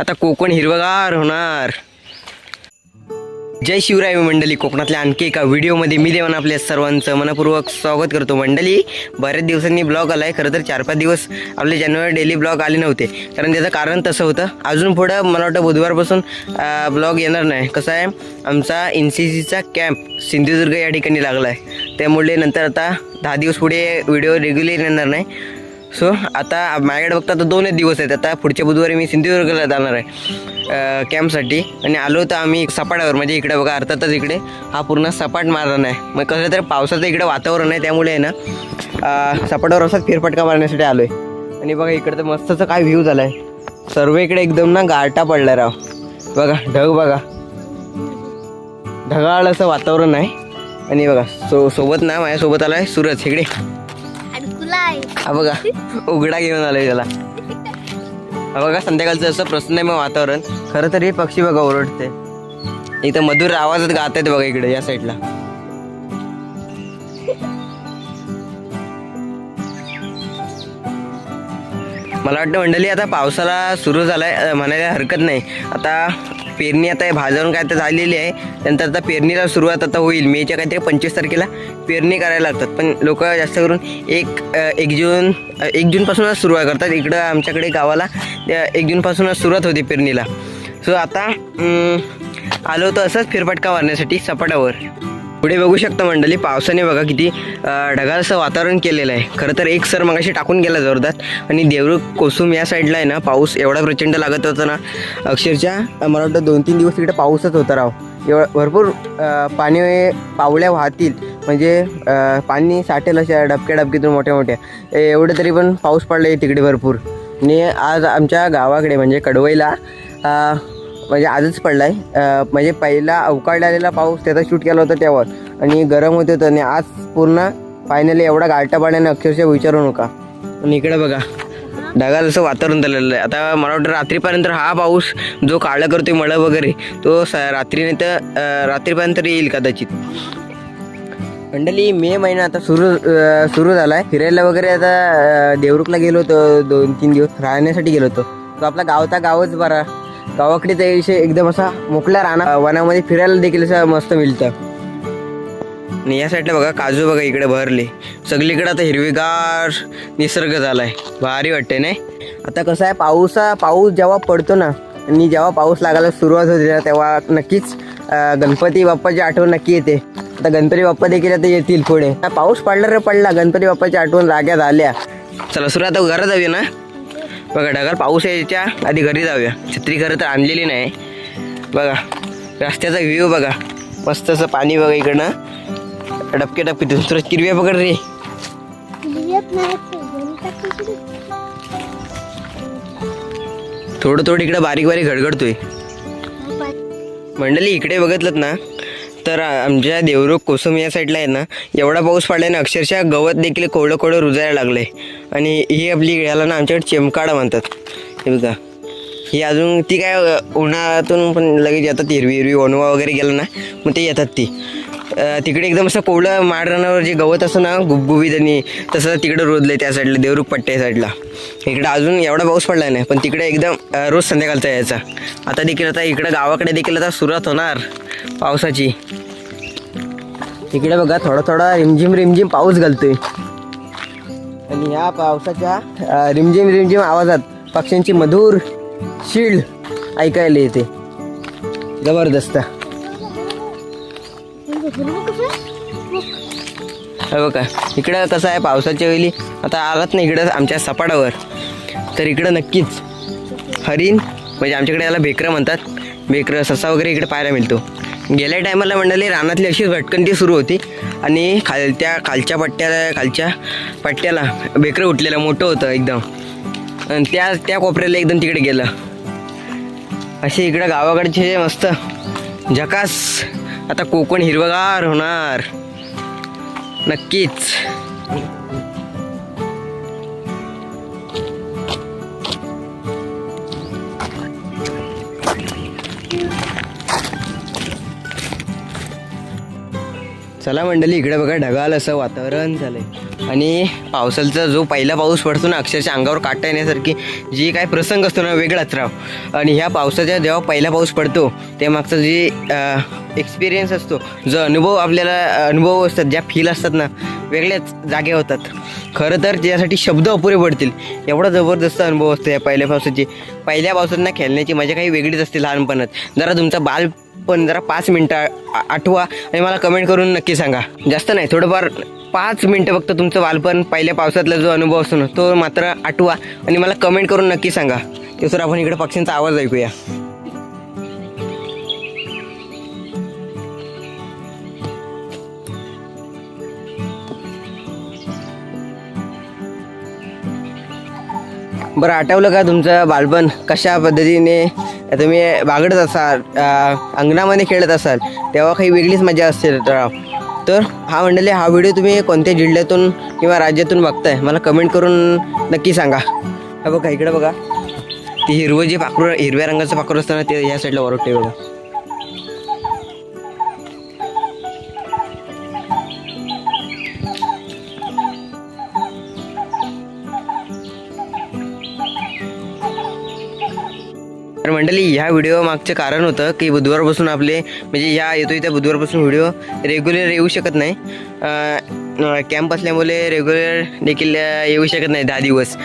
आता कोकण हिरवगार होणार. जय शिवराय मंडळी कोकणातल्या आणखी एका व्हिडिओमध्ये मी देवान आपल्या सर्वांचं मनपूर्वक स्वागत करतो मंडळी बऱ्याच दिवसांनी ब्लॉग आलाय खरं तर चार पाच दिवस आपले जानेवारी डेली ब्लॉग आले नव्हते. कारण त्याचं कारण तसं होतं. अजून पुढं मला वाटतं बुधवारपासून ब्लॉग येणार नाही. कसं आहे? आमचा एन सी सीचा कॅम्प सिंधुदुर्ग या ठिकाणी लागला आहे त्यामुळे नंतर आता दहा दिवस पुढे व्हिडिओ रेग्युलर येणार नाही. सो आता माझ्याकडे फक्त आता दोनच दिवस आहेत. आता पुढच्या बुधवारी मी सिंधुदुर्गला जाणार आहे कॅम्पसाठी आणि आलो तर आम्ही सपाटावर म्हणजे इकडे बघा अर्थातच इकडे. हा पूर्ण सपाट मारण आहे मग कसं तर पावसाचं इकडे वातावरण आहे त्यामुळे आहे ना सपाटावर असाच फेरफटका मारण्यासाठी आलो आहे आणि बघा इकडे तर मस्तचं काय व्ह्यू झाला आहे सर्व इकडे एकदम ना गारटा पडला राव. बघा ढग बघा. ढगाळ असं वातावरण आहे. आणि बघा सो सोबत ना माझ्यासोबत आला आहे सूरज. इकडे. अडकुलाय हा बघा उघडा घेऊन आलोय त्याला. हा बघा संध्याकाळचं असं प्रसन्नमय वातावरण. खरं तर हे पक्षी बघा ओरडते. इथं मधुर आवाजात गात आहेत बघा इकडे या साईडला मला वाटतं मंडळी आता पावसाला सुरू झालाय म्हणायला हरकत नाही. आता पेरणी आता भाजून काय तर झालेली आहे. नंतर आता पेरणीला सुरुवात आता होईल. मेच्या काहीतरी पंचवीस तारखेला पेरणी करायला लागतात. पण लोक जास्त करून एक एक जून एक जूनपासूनच सुरुवात करतात. इकडं आमच्याकडे गावाला एक जूनपासूनच सुरुवात होती पेरणीला. सो आता आलो होतो असंच फेरफटका मारण्यासाठी सपाटावर. पुढे बघू शकता मंडळी पावसाने बघा किती ढगाळचं वातावरण केलेलं आहे. खरं तर एक सर मगाशी टाकून गेला जोरदार. आणि देवरुख कोसुम या साईडला आहे ना पाऊस एवढा प्रचंड लागत होता ना. अक्षरशः मला वाटतं दोन तीन दिवस तिकडे पाऊसच होता राव. एव भरपूर पाणी पावल्या वाहतील. म्हणजे पाणी साठेल अशा डबक्या डबकीतून मोठ्या मोठ्या. ए- एवढं तरी पण पाऊस पडला आहे तिकडे भरपूर. आणि आज आमच्या गावाकडे म्हणजे कडवईला म्हणजे आजच पडलाय. आहे म्हणजे पहिला अवकाळी आलेला पाऊस त्याचा शूट केला होता त्यावर. आणि गरम होत होतं आणि आज पूर्ण फायनली एवढा गारटा पाण्याने अक्षरशः विचारू नका. आणि इकडे बघा ढगाल असं वातावरण झालेलं आहे. आता मला वाटतं रात्रीपर्यंत हा पाऊस जो काळा करतोय मळ वगैरे तो स रात्रीने तर रात्रीपर्यंत येईल कदाचित. मंडळी मे महिना आता सुरू सुरू झाला आहे फिरायला वगैरे आता देवरुखला गेलो होतो दोन तीन दिवस राहण्यासाठी गेलो होतो. तो आपला गावचा गावच बरा. गावाकडे त्या विषय एकदम असा मोकळा राहणार. वनामध्ये फिरायला देखील असं मस्त मिळतं. आणि या साईडला बघा काजू बघा इकडे भरले सगळीकडे आता हिरवीगार निसर्ग झालाय. भारी वाटते नाही? आता कसं आहे पाऊसा पाऊस जेव्हा पडतो ना आणि जेव्हा पाऊस लागायला सुरुवात होते ना तेव्हा नक्कीच गणपती बाप्पाची आठवण नक्की येते. आता गणपती बाप्पा देखील आता येतील पुढे. आता पाऊस पडला रे पडला गणपती बाप्पाची आठवण जाग्यात आल्या चला सुरू आता घरात जाऊया ना? बघा ढगाल पाऊस यायच्या आधी घरी जाऊया. छत्री खरं तर आणलेली नाही. बघा रस्त्याचा व्ह्यू बघा. मस्त असं पाणी बघा इकडनं. डबके डबके दुसरं किरव्या पकड रे. थोडं थोडं इकडं बारीक बारीक घडघडतोय. मंडळी इकडे बघितलं ना तर आमच्या देवरुख कोसम या साईडला आहे ना एवढा पाऊस पडल्याने ना अक्षरशः गवत देखील कोवळं कोवळं रुजायला लागलंय. आणि ही आपली याला ना आमच्याकडे चेमकाडा म्हणतात. हे बघा. ही अजून ती काय उन्हातून उन्हाळ्यातून पण लगेच येतात हिरवी हिरवी ओनवा वगैरे गेलं ना मग ते येतात ती. तिकडे एकदम असं कोवळं माडरानावर जे गवत असं ना गुबगुबीत आणि तसं तिकडे रोजलं त्या साईडला देवरुख पट्ट्या साईडला. इकडं अजून एवढा पाऊस पडला नाही पण तिकडे एकदम रोज संध्याकाळचा यायचा. आता देखील आता इकडं गावाकडे देखील आता सुरुवात होणार पावसाची. इकडे बघा थोडा थोडा रिमझिम रिमझिम पाऊस घालतोय. आणि या पावसाच्या रिमझिम रिमझिम आवाजात पक्ष्यांची मधुर शीळ ऐकायला येते. जबरदस्त. हो बघा इकडं कसं आहे पावसाच्या वेळी आता आलात ना इकडं आमच्या सपाटावर. तर इकडं नक्कीच हरिण म्हणजे आमच्याकडे याला बेकरं म्हणतात. बेकरं ससा वगैरे इकडे पाहायला मिळतो. गेल्या टायमाला मंडळी रानातली अशी भटकंती सुरू होती. आणि खाल त्या खालच्या पट्ट्याला खालच्या पट्ट्याला बेकरं उठलेलं मोठं होतं एकदम. आणि त्या त्या कोपऱ्याला एकदम तिकडे गेलं. असे इकडं गावाकडचे मस्त झकास. आता कोकण हिरवगार होणार. नक्कीच. चला मंडळी इकडे बघा ढगाल असं वातावरण झालंय. आणि पावसाचा जो पहिला पाऊस पडतो ना अक्षरशः अंगावर काटा येण्यासारखी जी काय प्रसंग असतो ना वेगळाच राव आणि ह्या पावसाच्या जेव्हा पहिला पाऊस पडतो ते मागचा जे एक्सपिरियन्स असतो जो अनुभव आपल्याला अनुभव असतात ज्या फील असतात ना वेगळ्याच जागे होतात. खरं तर त्यासाठी शब्द अपुरे पडतील एवढा जबरदस्त अनुभव असतो या पहिल्या पावसाची. पहिल्या पावसात ना खेळण्याची मजा काही वेगळीच असते लहानपणात. जरा तुमचा बाल पण जरा पाच मिनटं आठवा आणि मला कमेंट करून नक्की सांगा. जास्त नाही थोडंफार पाच मिनटं फक्त तुमचं बालपण पहिल्या पावसातला जो अनुभव असतो ना तो मात्र आठवा आणि मला कमेंट करून नक्की सांगा. त्यानुसार आपण इकडे पक्ष्यांचा आवाज ऐकूया. बरं आठवलं का तुमचं बालपण? कशा पद्धतीने तुम्ही बागडत असाल अंगणामध्ये खेळत असाल तेव्हा काही वेगळीच मजा असते राव. तर हा मंडळी हा व्हिडिओ तुम्ही कोणत्या जिल्ह्यातून किंवा राज्यातून बघताय मला कमेंट करून नक्की सांगा. हा बघा इकडे बघा. ते हिरवं जे पाखरू हिरव्या रंगाचं पाखरू असतं ना ते ह्या साईडला वरटते बघा. तर मंडळी ह्या व्हिडिओ मागचं कारण होतं की बुधवारपासून आपले म्हणजे ह्या येतो त्या बुधवारपासून व्हिडिओ रेग्युलर येऊ शकत नाही. कॅम्प असल्यामुळे रेग्युलर देखील येऊ शकत नाही दहा दिवस.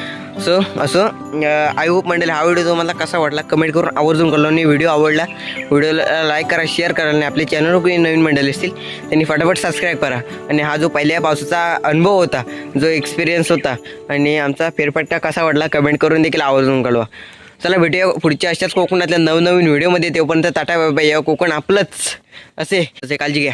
सो असो आय होप मंडळी हा व्हिडिओ तुम्हाला कसा वाटला कमेंट करून आवर्जून कळलो आणि व्हिडिओ आवडला व्हिडिओला लाईक करा शेअर करा आणि आपले चॅनलवर कोणी नवीन मंडळी असतील त्यांनी फटाफट सबस्क्राईब करा. आणि हा जो पहिल्या पावसाचा अनुभव होता जो एक्सपिरियन्स होता आणि आमचा फेरफटका कसा वाटला कमेंट करून देखील आवर्जून कळवा. चला भेटूया पुढच्या अशाच कोकणातल्या नवनवीन व्हिडिओमध्ये. तोपर्यंत टाटा बाय बाय. या कोकण आपलंच. असे असे काळजी घ्या.